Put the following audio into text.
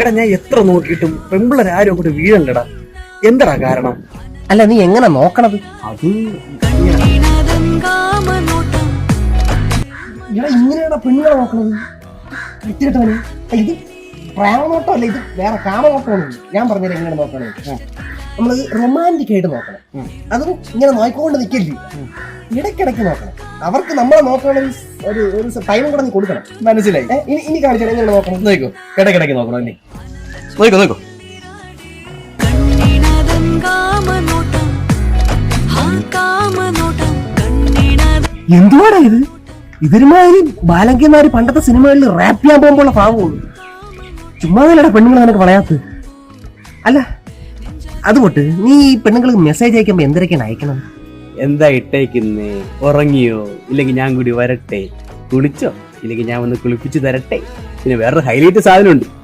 എടാ ഞാൻ എത്ര നോക്കിയിട്ടും പെമ്പിള്ളേർ ആരും അങ്ങോട്ട് വീഴണ്ടടാ എന്തടാ കാരണം? അല്ല നീ എങ്ങനെ നോക്കണത്? അത് ഇവിടെ ഇങ്ങനെയാണ് പെണ്ണുങ്ങളെ നോക്കണത്? വൃത്തികെട്ടവന് ഇത് പ്രേമനോട്ടം അല്ല ഇത് വേറെ കാമനോട്ടമാണ്. ഞാൻ പറഞ്ഞത് എങ്ങനെ നോക്കണത്? നമ്മൾ റൊമാന്റിക് ആയിട്ട് നോക്കണം. അതും ഇങ്ങനെ നോക്കിക്കൊണ്ട് നിൽക്കില്ലേ ഇടയ്ക്കിടയ്ക്ക് നോക്കണം. അവർക്ക് നമ്മളെ നോക്കണ ഒരു ഒരു ടൈം കൂടെ നീ കൊടുക്കണം. മനസ്സിലായി. ഇനി ഇനി കാണിച്ചാൽ എങ്ങനെ നോക്കണം? നോക്കൂ. ഇടയ്ക്കിടയ്ക്ക് നോക്കണം അല്ലേ നോക്കൂ നോക്കോ. എന്തുവാടാ ഇത്? ഇതൊരുമാതിരി ബാലങ്കന്മാര് പണ്ടത്തെ സിനിമകളിൽ റാപ്പ് ചെയ്യാൻ പോകുമ്പോൾ ഭാവമുള്ളൂ ചുമ്മാതല്ലടാ പെണ്ണുങ്ങൾ നിനക്ക് പറയാത്ത അല്ല അതുകൊണ്ട് നീ ഈ പെണ്ണുങ്ങൾക്ക് മെസ്സേജ് അയക്കുമ്പോൾ എന്തൊക്കെയാണ് അയക്കണത്? എന്താ ഇട്ടേക്കുന്നേ? ഉറങ്ങിയോ? ഇല്ലെങ്കിൽ ഞാൻ കൂടി വരട്ടെ. കുളിച്ചോ? ഇല്ലെങ്കിൽ ഞാൻ ഒന്ന് കുളിപ്പിച്ചു തരട്ടെ. പിന്നെ വേറൊരു ഹൈലൈറ്റ് സാധനമുണ്ട്.